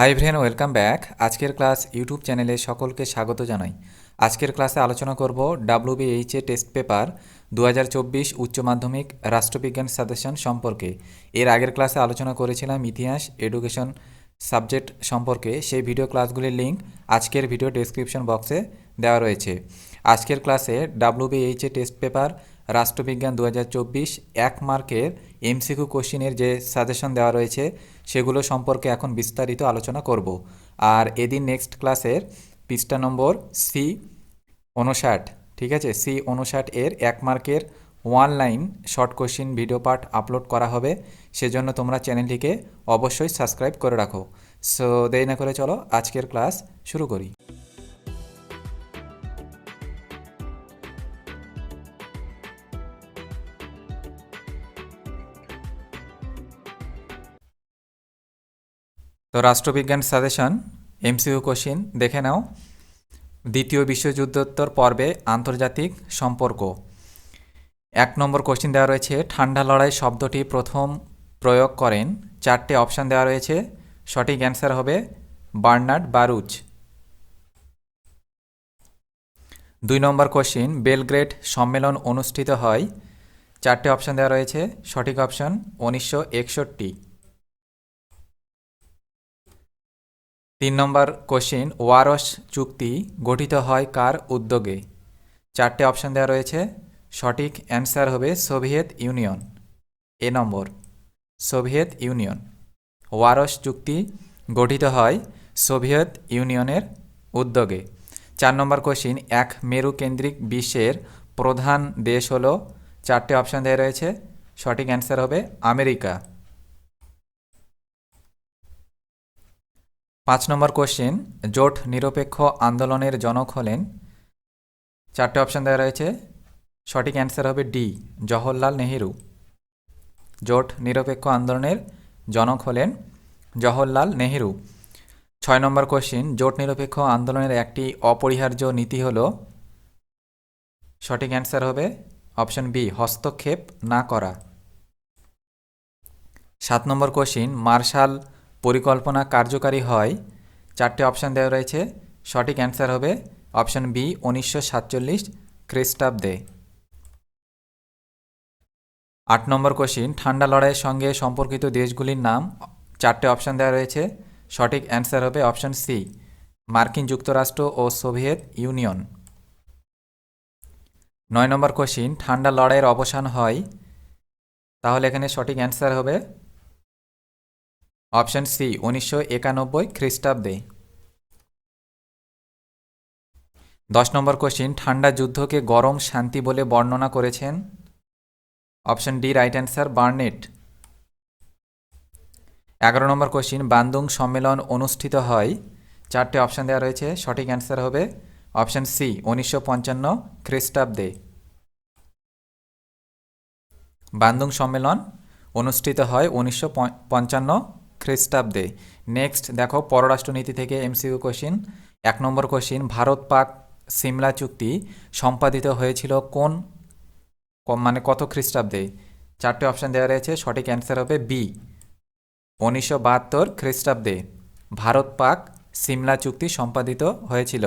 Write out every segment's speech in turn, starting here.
High ভ্রেন welcome back আজকের class YouTube চ্যানেলে সকলকে স্বাগত জানাই। আজকের ক্লাসে আলোচনা করব ডাব্লিউবিএইচ এ টেস্ট পেপার দু হাজার চব্বিশ উচ্চ মাধ্যমিক রাষ্ট্রবিজ্ঞান সাজেশন সম্পর্কে। এর আগের ক্লাসে আলোচনা করেছিলাম ইতিহাস এডুকেশন সাবজেক্ট সম্পর্কে। সেই ভিডিও ক্লাসগুলির লিঙ্ক আজকের ভিডিও ডেসক্রিপশন বক্সে দেওয়া রয়েছে। আজকের ক্লাসে ডাব্লিউবিএইচ এ টেস্ট পেপার রাষ্ট্রবিজ্ঞান দু এক মার্কের এমসিকিউ কোশ্চিনের যে সাজেশন দেওয়া রয়েছে, সেগুলো সম্পর্কে এখন বিস্তারিত আলোচনা করব। আর এদিন নেক্সট ক্লাসের পৃষ্ঠা নম্বর সি উনষাট ঠিক আছে? সি উনষাট এর এক মার্কের one line short question video part upload করা হবে। সেজন্য তোমরা চ্যানেলটিকে অবশ্যই সাবস্ক্রাইব করে রাখো। সো দেরি না করে চলো আজকের ক্লাস শুরু করি। তো রাষ্ট্রবিজ্ঞান সাজেশন এমসিইউ কোশ্চিন, দেখে নাও। দ্বিতীয় বিশ্বযুদ্ধোত্তর পর্বে আন্তর্জাতিক সম্পর্ক। এক নম্বর কোশ্চিন দেওয়া রয়েছে, ঠান্ডা লড়াই শব্দটি প্রথম প্রয়োগ করেন। চারটে অপশান দেওয়া রয়েছে, সঠিক অ্যান্সার হবে বার্নার্ড বারুচ। দুই নম্বর কোশ্চিন, বেলগ্রেড সম্মেলন অনুষ্ঠিত হয়। চারটে অপশান দেওয়া রয়েছে, সঠিক অপশন উনিশশো একষট্টি। তিন নম্বর কোশ্চিন, ওয়ারস চুক্তি গঠিত হয় কার উদ্যোগে? চারটে অপশান দেওয়া রয়েছে। সঠিক অ্যান্সার হবে সোভিয়েত ইউনিয়ন। এ নম্বর, সোভিয়েত ইউনিয়ন। ওয়ারস চুক্তি গঠিত হয় সোভিয়েত ইউনিয়নের উদ্যোগে। চার নম্বর কোশ্চিন, এক মেরু কেন্দ্রিক বিশ্বের প্রধান দেশ হলো। চারটে অপশান দেওয়া রয়েছে। সঠিক অ্যান্সার হবে আমেরিকা। পাঁচ নম্বর কোশ্চেন, জোট নিরপেক্ষ আন্দোলনের জনক হলেন। চারটে অপশান দেওয়া রয়েছে। সঠিক অ্যান্সার হবে ডি, জওহরলাল নেহেরু। জোট নিরপেক্ষ আন্দোলনের জনক হলেন জওহরলাল নেহেরু। ছয় নম্বর কোশ্চিন, জোট নিরপেক্ষ আন্দোলনের একটি অপরিহার্য নীতি হল। সঠিক অ্যান্সার হবে অপশন বি, হস্তক্ষেপ না করা। সাত নম্বর কোশ্চিন, মার্শাল পরিকল্পনা কার্যকারী হয়, চারটে অপশান দেওয়া রয়েছে। সঠিক অ্যান্সার হবে অপশান বি, উনিশশো সাতচল্লিশ খ্রিস্টাব্দে। আট নম্বর কোশ্চিন, ঠান্ডা লড়াইয়ের সঙ্গে সম্পর্কিত দেশগুলির নাম। চারটে অপশান দেওয়া রয়েছে। সঠিক অ্যান্সার হবে অপশান সি, মার্কিন যুক্তরাষ্ট্র ও সোভিয়েত ইউনিয়ন। নয় নম্বর কোশ্চিন, ঠান্ডা লড়াইয়ের অবসান হয়। তাহলে এখানে সঠিক অ্যান্সার হবে অপশন সি, উনিশশো একানব্বই খ্রিস্টাব্দে। দশ নম্বর কোশ্চিন, ঠান্ডা যুদ্ধকে গরম শান্তি বলে বর্ণনা করেছেন? Option D, right answer, Barnett. এগারো নম্বর কোশ্চিন, বান্দুং সম্মেলন অনুষ্ঠিত হয়? চারটে অপশান দেওয়া রয়েছে, সঠিক অ্যান্সার হবে অপশন সি, উনিশশো পঞ্চান্ন খ্রিস্টাব্দে। বান্দুং সম্মেলন অনুষ্ঠিত হয় উনিশশো পঞ্চান্ন খ্রিস্টাব্দে। নেক্সট দেখো, পররাষ্ট্রনীতি থেকে এমসিইউ কোশ্চিন এক নম্বর কোশ্চিন ভারত পাক সিমলা চুক্তি সম্পাদিত হয়েছিল কোন মানে কত খ্রিস্টাব্দে? চারটে অপশান দেওয়া রয়েছে, সঠিক অ্যান্সার হবে বি উনিশশো বাহাত্তর খ্রিস্টাব্দে ভারত পাক সিমলা চুক্তি সম্পাদিত হয়েছিল।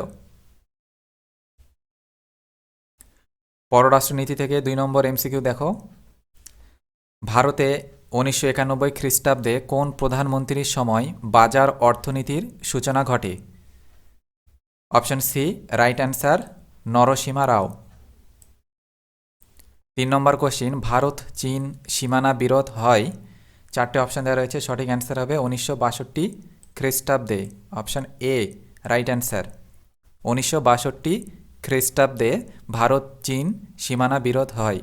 পররাষ্ট্রনীতি থেকে দুই নম্বর এমসিকিউ দেখো। ভারতে উনিশশো একানব্বই খ্রিস্টাব্দে কোন প্রধানমন্ত্রীর সময় বাজার অর্থনীতির সূচনা ঘটে? Option C, right answer, Narasimha Rao. তিন নম্বর কোশ্চিন, ভারত, চীন, সীমানা বিরোধ হয়। চারটে অপশান দেওয়া রয়েছে, সঠিক অ্যান্সার হবে উনিশশো বাষট্টি খ্রিস্টাব্দে। Option A, right answer. উনিশশো বাষট্টি খ্রিস্টাব্দে ভারত, চীন, সীমানা বিরোধ হয়।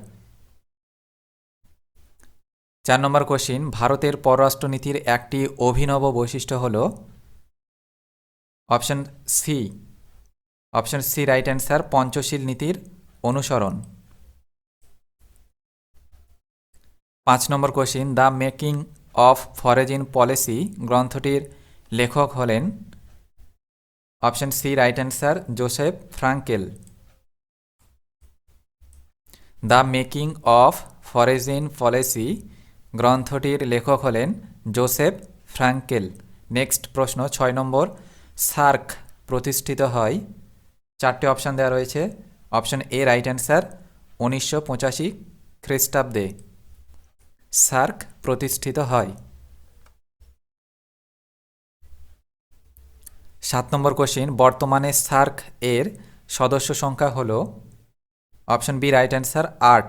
চার নম্বর কোশ্চিন, ভারতের পররাষ্ট্রনীতির একটি অভিনব বৈশিষ্ট্য হল option C. Option C, right answer, Panchsheel নীতির অনুসরণ। পাঁচ নম্বর question, the making of foreign policy গ্রন্থটির লেখক হলেন option C, right answer, Joseph Frankel. The making of foreign policy গ্রন্থটির লেখক হলেন জোসেফ ফ্রাঙ্কেল। নেক্সট প্রশ্ন, ছয় নম্বর। সার্ক প্রতিষ্ঠিত হয়, চারটে অপশান দেওয়া রয়েছে। অপশান এ, রাইট অ্যান্সার, উনিশশো পঁচাশি খ্রিস্টাব্দে। সার্ক প্রতিষ্ঠিত হয়। সাত নম্বর কোশ্চিন, বর্তমানে সার্ক এর সদস্য সংখ্যা হল, অপশন বি, রাইট অ্যান্সার, আট।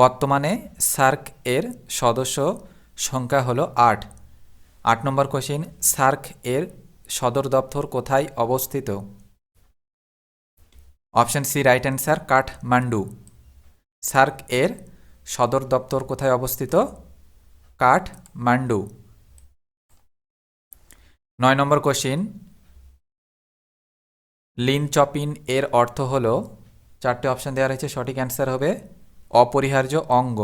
বর্তমানে সার্ক এর সদস্য সংখ্যা হলো আট। আট নম্বর কোশ্চিন সার্ক এর সদর দপ্তর কোথায় অবস্থিত? Option C right answer Kathmandu SAARC এর সদর দপ্তর কোথায় অবস্থিত? কাঠমান্ডু নয় নম্বর কোশ্চিন লিন চপিন এর অর্থ হল, চারটে অপশন দেওয়া রয়েছে, সঠিক অ্যান্সার হবে অপরিহার্য অঙ্গ।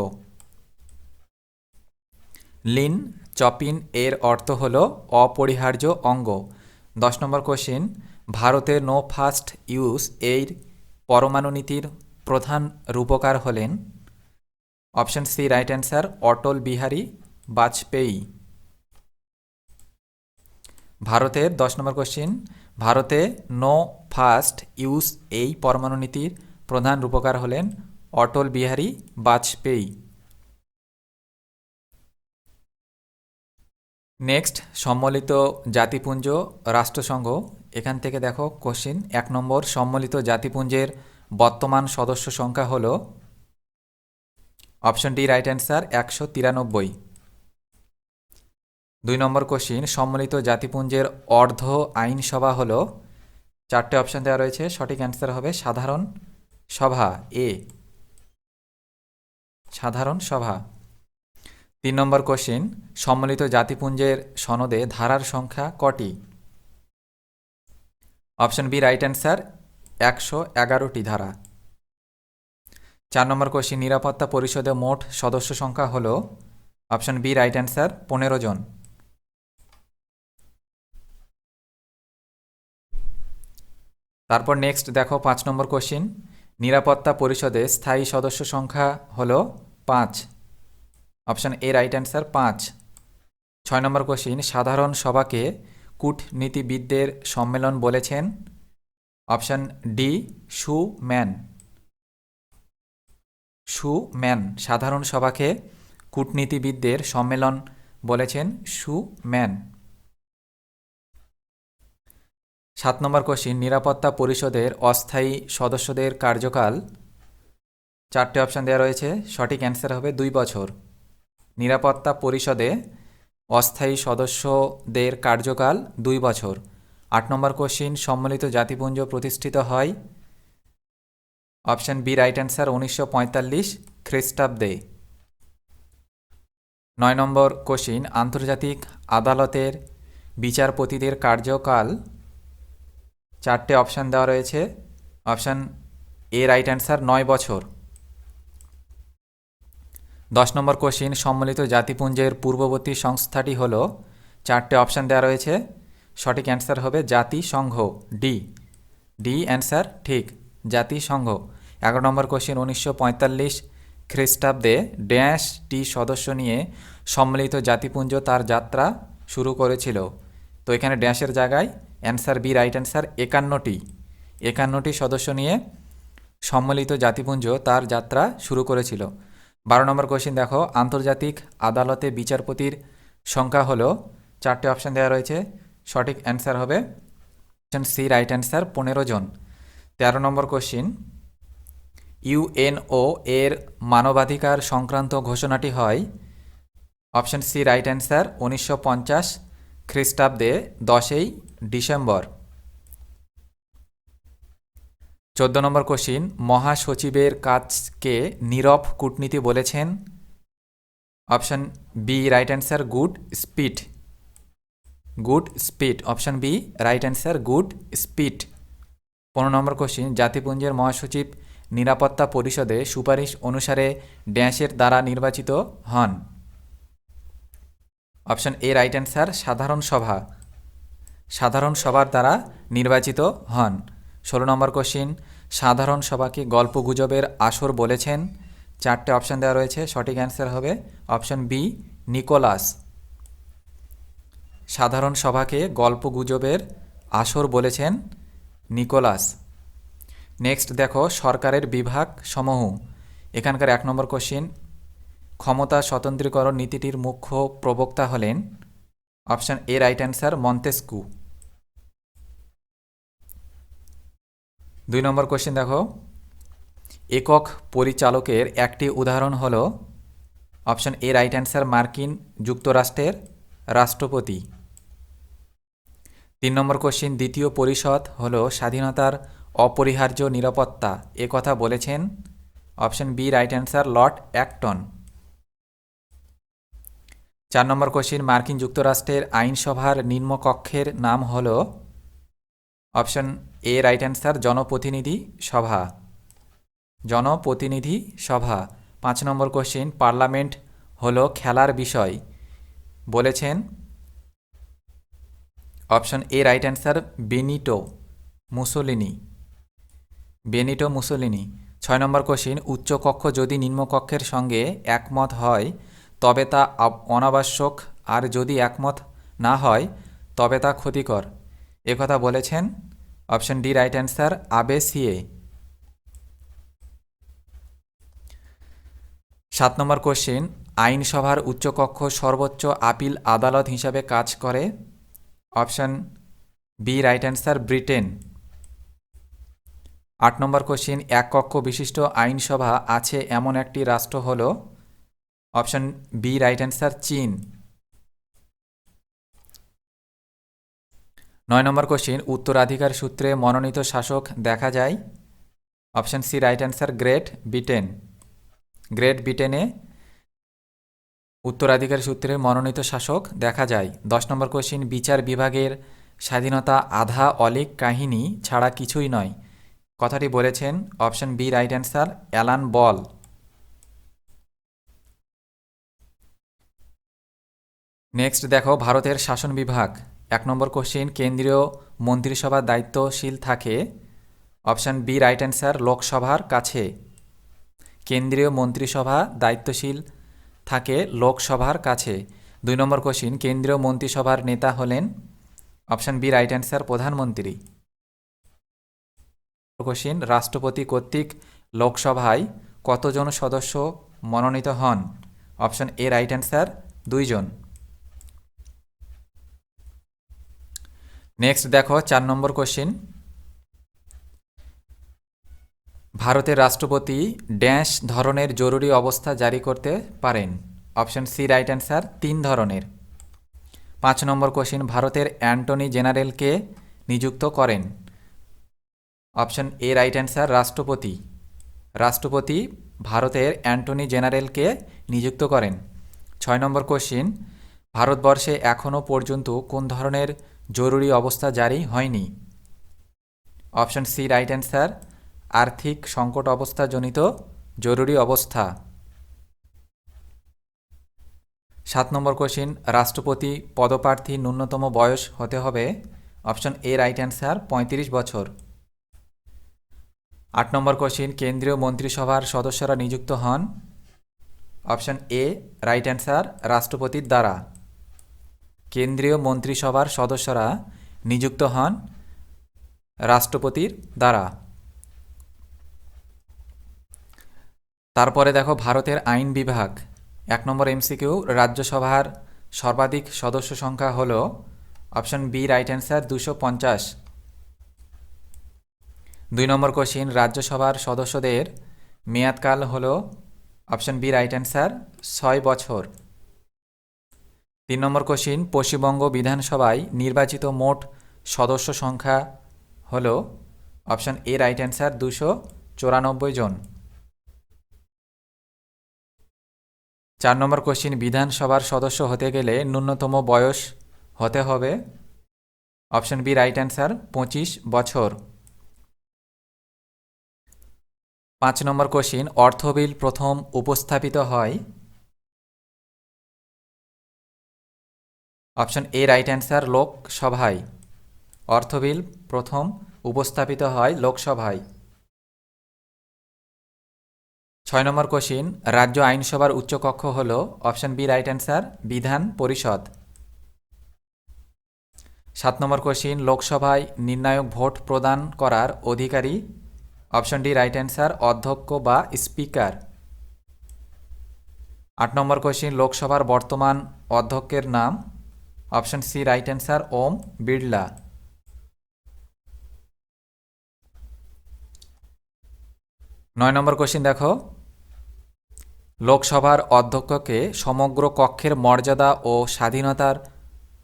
লিন চপিন এর অর্থ হল অপরিহার্য অঙ্গ। দশ নম্বর কোশ্চিন ভারতের নো ফার্স্ট ইউজ এর পরমাণু নীতির প্রধান রূপকার হলেন। Option C right answer Atal Bihari Vajpayee. ভারতের দশ নম্বর কোশ্চিন ভারতে নো ফার্স্ট ইউজ এই পরমাণু নীতির প্রধান রূপকার হলেন অটল বিহারী বাজপেয়ী। নেক্সট সম্মিলিত জাতিপুঞ্জ রাষ্ট্রসংঘ। এখান থেকে দেখো কোশ্চিন এক নম্বর সম্মিলিত জাতিপুঞ্জের বর্তমান সদস্য সংখ্যা হল অপশন ডি রাইট অ্যান্সার একশো তিরানব্বই। দুই নম্বর কোশ্চিন সম্মিলিত জাতিপুঞ্জের অর্ধ আইনসভা হল। চারটে অপশন দেওয়া রয়েছে, সঠিক অ্যান্সার হবে সাধারণ সভা এ সাধারণ সভা। তিন নম্বর কোশ্চিন, সম্মিলিত জাতিপুঞ্জের সনদে ধারার সংখ্যা কটি? অপশন বি, রাইট অ্যান্সার, একশো এগারোটি ধারা। চার নম্বর কোশ্চিন, নিরাপত্তা পরিষদে মোট সদস্য সংখ্যা হল, অপশন বি, রাইট অ্যান্সার, পনেরো জন। তারপর নেক্সট দেখো, পাঁচ নম্বর কোশ্চিন নিরাপত্তা পরিষদে স্থায়ী সদস্য সংখ্যা হল পাঁচ। অপশান এ রাইট অ্যান্সার পাঁচ। ছয় নম্বর কোশ্চিন সাধারণ সভাকে কূটনীতিবিদদের সম্মেলন বলেছেন। অপশান ডি সু ম্যান সু ম্যান সাধারণ সভাকে কূটনীতিবিদদের সম্মেলন বলেছেন সু ম্যান সাত নম্বর কোশ্চিন নিরাপত্তা পরিষদের অস্থায়ী সদস্যদের কার্যকাল। চারটে অপশান দেওয়া রয়েছে, সঠিক অ্যান্সার হবে দুই বছর। নিরাপত্তা পরিষদে অস্থায়ী সদস্যদের কার্যকাল দুই বছর। আট নম্বর কোশ্চিন সম্মিলিত জাতিপুঞ্জ প্রতিষ্ঠিত হয়। অপশান বি রাইট অ্যান্সার উনিশশো পঁয়তাল্লিশ, খ্রিস্টাব্দে। নয় নম্বর কোশ্চিন আন্তর্জাতিক আদালতের বিচারপতিদের কার্যকাল চারটে অপশান দেওয়া রয়েছে। অপশান এ রাইট অ্যান্সার নয় বছর। দশ নম্বর কোশ্চিন সম্মিলিত জাতিপুঞ্জের পূর্ববর্তী সংস্থাটি হল, চারটে অপশান দেওয়া রয়েছে। সঠিক অ্যান্সার হবে জাতিসংঘ ডি ডি অ্যান্সার ঠিক, জাতিসংঘ। এগারো নম্বর কোশ্চিন উনিশশো পঁয়তাল্লিশ খ্রিস্টাব্দে ড্যাশটি সদস্য নিয়ে সম্মিলিত জাতিপুঞ্জ তার যাত্রা শুরু করেছিল। তো এখানে ড্যাশের জায়গায় অ্যান্সার বি, রাইট অ্যান্সার একান্নটি। একান্নটি সদস্য নিয়ে সম্মিলিত জাতিপুঞ্জ তার যাত্রা শুরু করেছিল। বারো নম্বর কোশ্চিন দেখো, আন্তর্জাতিক আদালতে বিচারপতির সংখ্যা হলো, চারটে অপশান দেওয়া রয়েছে, সঠিক অ্যান্সার হবে অপশান সি রাইট অ্যান্সার পনেরো জন। তেরো নম্বর কোশ্চিন ইউএনও এর মানবাধিকার সংক্রান্ত ঘোষণাটি হয় অপশান সি রাইট অ্যান্সার উনিশশো পঞ্চাশ খ্রিস্টাব্দে দশই ডিসেম্বর। চোদ্দ নম্বর কোশ্চিন, মহাসচিবের কাজকে নীরব কূটনীতি বলেছেন? Option B right answer Goodspeed Goodspeed option B right answer Goodspeed পনেরো নম্বর কোশ্চিন, জাতিপুঞ্জের মহাসচিব নিরাপত্তা পরিষদে সুপারিশ অনুসারে ড্যাশের দ্বারা নির্বাচিত হন। অপশন এ রাইট অ্যান্সার সাধারণ সভা। সাধারণ সভার দ্বারা নির্বাচিত হন। ষোলো নম্বর কোশ্চিন সাধারণ সভাকে গল্প গুজবের আসর বলেছেন। চারটে অপশান দেওয়া রয়েছে, সঠিক অ্যান্সার হবে অপশান বি নিকোলাস। সাধারণ সভাকে গল্প গুজবের আসর বলেছেন নিকোলাস। নেক্সট দেখো, সরকারের বিভাগ সমূহ। এখানকার এক নম্বর কোশ্চিন ক্ষমতা স্বতন্ত্রীকরণ নীতিটির মুখ্য প্রবক্তা হলেন। Option A right answer Montesquieu. দুই নম্বর কোশ্চেন দেখো। একক পরিচালকের একটি উদাহরণ হলো অপশন এ রাইট অ্যান্সার মার্কিন যুক্তরাষ্ট্রের রাষ্ট্রপতি। তিন নম্বর কোশ্চিন দ্বিতীয় পরিষদ হলো স্বাধীনতার অপরিহার্য নিরাপত্তা। এ কথা বলেছেন option B right answer Lord Acton. চার নম্বর কোশ্চিন মার্কিন যুক্তরাষ্ট্রের আইনসভার নিম্নকক্ষের নাম হল অপশন এ রাইট অ্যান্সার জনপ্রতিনিধি সভা। জনপ্রতিনিধি সভা। পাঁচ নম্বর কোশ্চিন পার্লামেন্ট হলো খেলার বিষয়। বলেছেন option A right answer Benito Mussolini Benito Mussolini ছয় নম্বর কোশ্চিন উচ্চকক্ষ যদি নিম্নকক্ষের সঙ্গে একমত হয়, তবে তা অনাবশ্যক। আর যদি একমত না হয়, তবে তা ক্ষতিকর। একথা বলেছেন option D, right answer, Abbe Sieyes সাত নম্বর কোশ্চিন, আইনসভার উচ্চকক্ষ সর্বোচ্চ আপিল আদালত হিসাবে কাজ করে। Option B, right answer, Britain. আট নম্বর কোশ্চিন, এক কক্ষ বিশিষ্ট আইনসভা আছে এমন একটি রাষ্ট্র হল। অপশন বি, রাইট অ্যান্সার, চীন। নয় নম্বর কোশ্চিন উত্তরাধিকার সূত্রে মনোনীত শাসক দেখা যায়? Option C right answer Great Britain Great ব্রিটেনে উত্তরাধিকার সূত্রে মনোনীত শাসক দেখা যায়। দশ নম্বর কোশ্চিন বিচার বিভাগের স্বাধীনতা আধা অলিক কাহিনী ছাড়া কিছুই নয়। কথাটি বলেছেন option B right answer Alan Ball next দেখো, ভারতের শাসন বিভাগ। এক নম্বর কোশ্চিন, কেন্দ্রীয় মন্ত্রিসভার দায়িত্বশীল থাকে। অপশন বি, রাইট অ্যান্সার, লোকসভার কাছে। কেন্দ্রীয় মন্ত্রিসভা দায়িত্বশীল থাকে লোকসভার কাছে। দুই নম্বর কোশ্চিন, কেন্দ্রীয় মন্ত্রিসভার নেতা হলেন অপশন বি, রাইট অ্যান্সার, প্রধানমন্ত্রী। কোশ্চিন, রাষ্ট্রপতি কর্তৃক লোকসভায় কতজন সদস্য মনোনীত হন? অপশান এ, রাইট অ্যান্সার, দুইজন। নেক্সট দেখো, চার নম্বর কোশ্চিন ভারতের রাষ্ট্রপতি ড্যাশ ধরনের জরুরি অবস্থা জারি করতে পারেন। অপশন সি রাইট অ্যান্সার তিন ধরনের। পাঁচ নম্বর কোশ্চিন ভারতের অ্যান্টনি জেনারেলকে নিযুক্ত করেন। অপশন এ রাইট অ্যান্সার রাষ্ট্রপতি। রাষ্ট্রপতি ভারতের অ্যান্টনি জেনারেলকে নিযুক্ত করেন। ছয় নম্বর কোশ্চিন ভারতবর্ষে এখনও পর্যন্ত কোন ধরনের জরুরি অবস্থা জারি হয়নি। অপশন সি রাইট অ্যান্সার, আর্থিক সংকট অবস্থাজনিত জরুরি অবস্থা। সাত নম্বর কোশ্চিন, রাষ্ট্রপতি পদপ্রার্থী ন্যূনতম বয়স হতে হবে। অপশন এ রাইট অ্যান্সার, পঁয়ত্রিশ বছর। আট নম্বর কোশ্চিন, কেন্দ্রীয় মন্ত্রিসভার সদস্যরা নিযুক্ত হন। অপশন এ রাইট অ্যান্সার, রাষ্ট্রপতির দ্বারা। কেন্দ্রীয় মন্ত্রিসভার সদস্যরা নিযুক্ত হন রাষ্ট্রপতির দ্বারা। তারপরে দেখো ভারতের আইন বিভাগ। এক নম্বর এমসিকিউ, রাজ্যসভার সর্বাধিক সদস্য সংখ্যা হল অপশন বি, রাইট অ্যান্সার দুশো পঞ্চাশ। দুই নম্বর কোশ্চিন, রাজ্যসভার সদস্যদের মেয়াদকাল হল অপশন বি, রাইট অ্যান্সার ছয় বছর। তিন নম্বর কোশ্চিন পশ্চিমবঙ্গ বিধানসভায় নির্বাচিত মোট সদস্য সংখ্যা হল অপশন এ রাইট অ্যান্সার দুশো চৌরানব্বই জন। চার নম্বর কোশ্চিন বিধানসভার সদস্য হতে গেলে ন্যূনতম বয়স হতে হবে। অপশন বি রাইট অ্যান্সার পঁচিশ বছর। পাঁচ নম্বর কোশ্চিন অর্থ বিল প্রথম উপস্থাপিত হয় অপশন এ রাইট অ্যান্সার লোকসভায়। অর্থ বিল প্রথম উপস্থাপিত হয় লোকসভায়। ছয় নম্বর কোশ্চিন, রাজ্য আইনসভার উচ্চকক্ষ হল অপশন বি রাইট অ্যান্সার বিধান পরিষদ। সাত নম্বর কোশ্চিন, লোকসভায় নির্ণায়ক ভোট প্রদান করার অধিকারী। অপশন ডি রাইট অ্যান্সার অধ্যক্ষ বা স্পিকার। আট নম্বর কোশ্চিন, লোকসভার বর্তমান অধ্যক্ষের নাম option C right answer, Om Birla. নয় নম্বর কোশ্চিন দেখো। লোকসভার অধ্যক্ষকে সমগ্র কক্ষের মর্যাদা ও স্বাধীনতার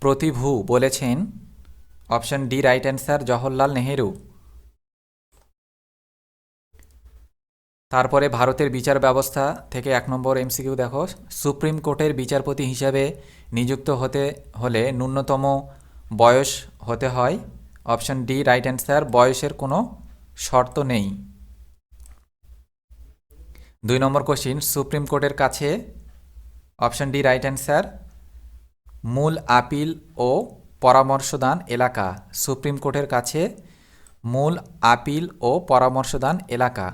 প্রতিভূ বলেছেন option D right answer, Jawaharlal Nehru. তারপরে ভারতের বিচার ব্যবস্থা থেকে এক নম্বর এমসিকিউ দেখো, সুপ্রিম কোর্টের বিচারপতি হিসাবে নিযুক্ত হতে হলে ন্যূনতম বয়স হতে হয়। অপশন ডি, রাইট অ্যান্সার, বয়সের কোনো শর্ত নেই। দুই নম্বর কোশ্চিন, সুপ্রিম কোর্টের কাছে অপশন ডি, রাইট অ্যান্সার, মূল আপিল ও পরামর্শদান এলাকা। সুপ্রিম কোর্টের কাছে মূল আপিল ও পরামর্শদান এলাকা।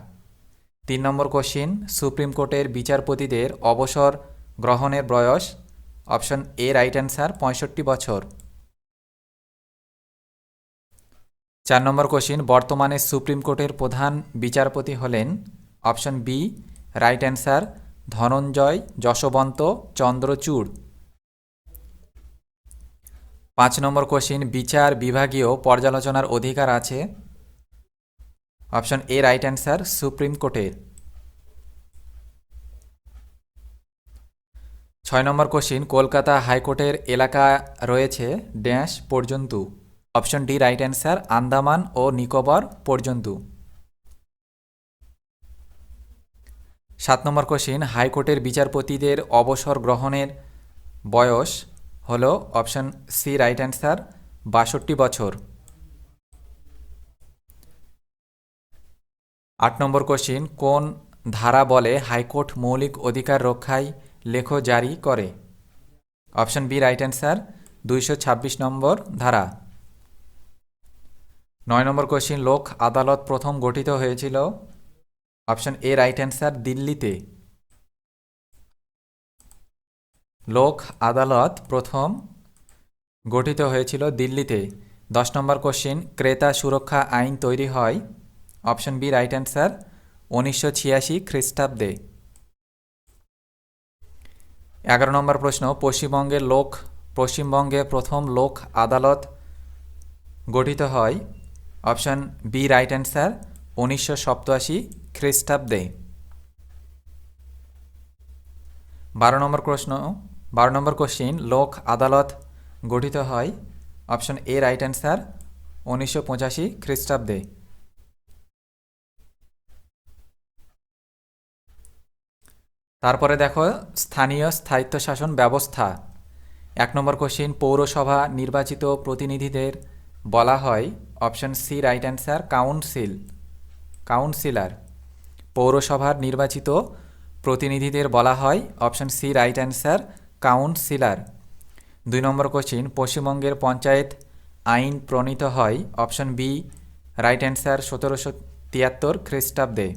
তিন নম্বর কোশ্চিন, সুপ্রিম কোর্টের বিচারপতিদের অবসর গ্রহণের বয়স, অপশন এ রাইট অ্যান্সার, পঁয়ষট্টি বছর। চার নম্বর কোশ্চিন, বর্তমানে সুপ্রিম কোর্টের প্রধান বিচারপতি হলেন, option B, right answer, Dhananjaya Yeshwant Chandrachud পাঁচ নম্বর কোশ্চিন, বিচার বিভাগীয় পর্যালোচনার অধিকার আছে option A right answer supreme কোর্টের ছয় নম্বর কোশ্চিন, কলকাতা হাইকোর্টের এলাকা রয়েছে ড্যাশ পর্যন্ত। Option D right answer, Andaman ও নিকোবর পর্যন্ত। সাত নম্বর কোশ্চিন, হাইকোর্টের বিচারপতিদের অবসর গ্রহণের বয়স হল অপশন সি রাইট অ্যান্সার, বাষট্টি বছর। আট নম্বর কোশ্চিন কোন ধারা বলে হাইকোর্ট মৌলিক অধিকার রক্ষায় লেখ জারি করে? অপশন বি রাইট অ্যান্সার দুইশো ছাব্বিশ নম্বর ধারা। নয় নম্বর কোশ্চিন লোক আদালত প্রথম গঠিত হয়েছিল? অপশন এ রাইট অ্যান্সার দিল্লিতে। লোক আদালত প্রথম গঠিত হয়েছিল দিল্লিতে। দশ নম্বর কোশ্চিন ক্রেতা সুরক্ষা আইন তৈরি হয়? অপশন বি রাইট অ্যান্সার উনিশশো ছিয়াশি খ্রিস্টাব্দে। এগারো নম্বর প্রশ্ন, পশ্চিমবঙ্গের লোক, পশ্চিমবঙ্গে প্রথম লোক আদালত গঠিত হয়। অপশন বি রাইট অ্যান্সার উনিশশো সপ্তাশি খ্রিস্টাব্দে। বারো নম্বর প্রশ্ন, বারো নম্বর কোশ্চিন লোক আদালত গঠিত হয়। অপশন এ রাইট অ্যান্সার উনিশশো পঁচাশি খ্রিস্টাব্দে। তারপরে দেখো, স্থানীয় স্থায়িত্বশাসন ব্যবস্থা। এক নম্বর কোশ্চিন পৌরসভা নির্বাচিত প্রতিনিধিদের বলা হয় option C right answer council councillor পৌরসভার নির্বাচিত প্রতিনিধিদের বলা হয় option C right answer councillor দুই নম্বর কোশ্চিন পশ্চিমবঙ্গের পঞ্চায়েত আইন প্রণীত হয় অপশন বি রাইট অ্যান্সার সতেরোশো তিয়াত্তর খ্রিস্টাব্দে।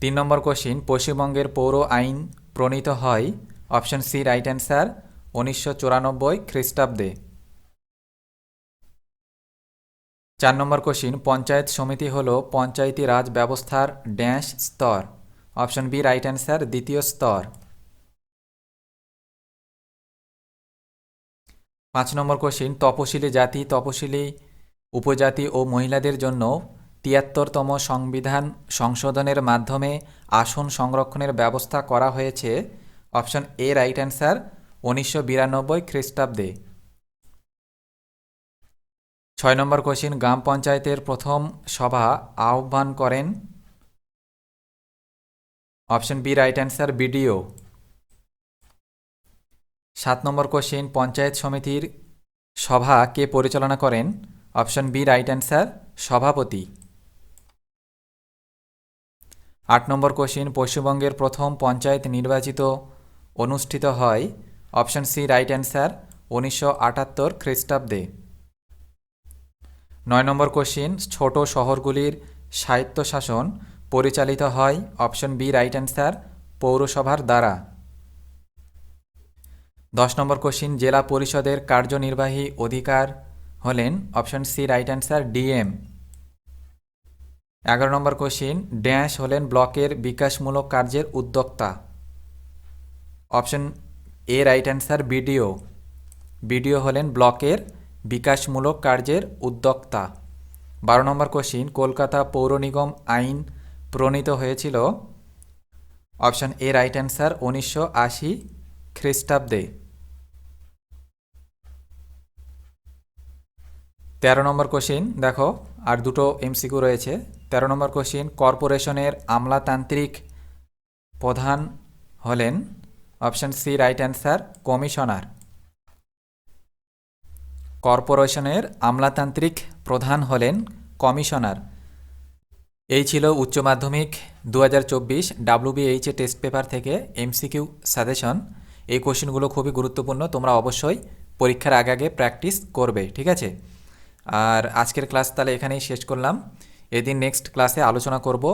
তিন নম্বর কোশ্চিন পশ্চিমবঙ্গের পৌর আইন প্রণীত হয় অপশন সি রাইট অ্যান্সার উনিশশো চুরানব্বই খ্রিস্টাব্দে। চার নম্বর কোশ্চিন পঞ্চায়েত সমিতি হল পঞ্চায়েতি রাজ ব্যবস্থার ড্যাশ স্তর। অপশন বি রাইট অ্যান্সার দ্বিতীয় স্তর। পাঁচ নম্বর কোশ্চিন তপশিলি জাতি, তপশিলি উপজাতি ও মহিলাদের জন্য তিয়াত্তরতম সংবিধান সংশোধনের মাধ্যমে আসন সংরক্ষণের ব্যবস্থা করা হয়েছে। অপশন এ রাইট অ্যান্সার, উনিশশো বিরানব্বই খ্রিস্টাব্দে। ছয় নম্বর কোশ্চিন, গ্রাম পঞ্চায়েতের প্রথম সভা আহ্বান করেন। Option B right answer, BDO. সাত নম্বর কোশ্চিন, পঞ্চায়েত সমিতির সভা কে পরিচালনা করেন? অপশন বি রাইট অ্যান্সার, সভাপতি। আট নম্বর কোশ্চিন, পশ্চিমবঙ্গের প্রথম পঞ্চায়েত নির্বাচিত অনুষ্ঠিত হয় অপশন সি, রাইট অ্যান্সার, উনিশশো আটাত্তর খ্রিস্টাব্দে। নয় নম্বর কোশ্চিন, ছোট শহরগুলির স্বায়ত্তশাসন পরিচালিত হয় অপশন বি, রাইট অ্যান্সার, পৌরসভার দ্বারা। দশ নম্বর কোশ্চিন, জেলা পরিষদের কার্যনির্বাহী অধিকার হলেন option C, right answer, DM. এগারো নম্বর কোশ্চিন ড্যাশ হলেন ব্লকের বিকাশমূলক কার্যের উদ্যোক্তা। Option A right answer BDO BDO হলেন ব্লকের বিকাশমূলক কার্যের উদ্যোক্তা। বারো নম্বর কোশ্চিন কলকাতা পৌর নিগম আইন প্রণীত হয়েছিল। অপশন এ রাইট অ্যান্সার উনিশশো আশি খ্রিস্টাব্দে। তেরো নম্বর কোশ্চিন দেখো, আর দুটো এমসিকিউ রয়েছে। তেরো নম্বর কোশ্চিন কর্পোরেশনের আমলাতান্ত্রিক প্রধান হলেন option C right answer commissioner কর্পোরেশনের আমলাতান্ত্রিক প্রধান হলেন কমিশনার এই ছিল উচ্চ মাধ্যমিক দু হাজার চব্বিশ ডাব্লিউবিএইচএ টেস্ট পেপার থেকে এমসিকিউ সাজেশন এই কোশ্চেনগুলো খুবই গুরুত্বপূর্ণ, তোমরা অবশ্যই পরীক্ষার আগে আগে প্র্যাকটিস করবে, ঠিক আছে? আর আজকের ক্লাস তাহলে এখানেই শেষ করলাম। এদিন নেক্সট ক্লাসে আলোচনা করব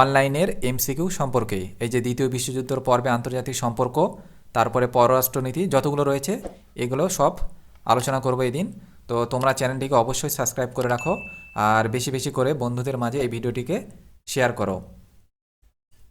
অনলাইনের এমসিকিউ সম্পর্কে। এই যে দ্বিতীয় বিশ্বযুদ্ধের পর্বে আন্তর্জাতিক সম্পর্ক, তারপরে পররাষ্ট্রনীতি, যতগুলো রয়েছে, এগুলো সব আলোচনা করব এদিন। তো তোমরা চ্যানেলটিকে অবশ্যই সাবস্ক্রাইব করে রাখো, আর বেশি বেশি করে বন্ধুদের মাঝে এই ভিডিওটিকে শেয়ার করো।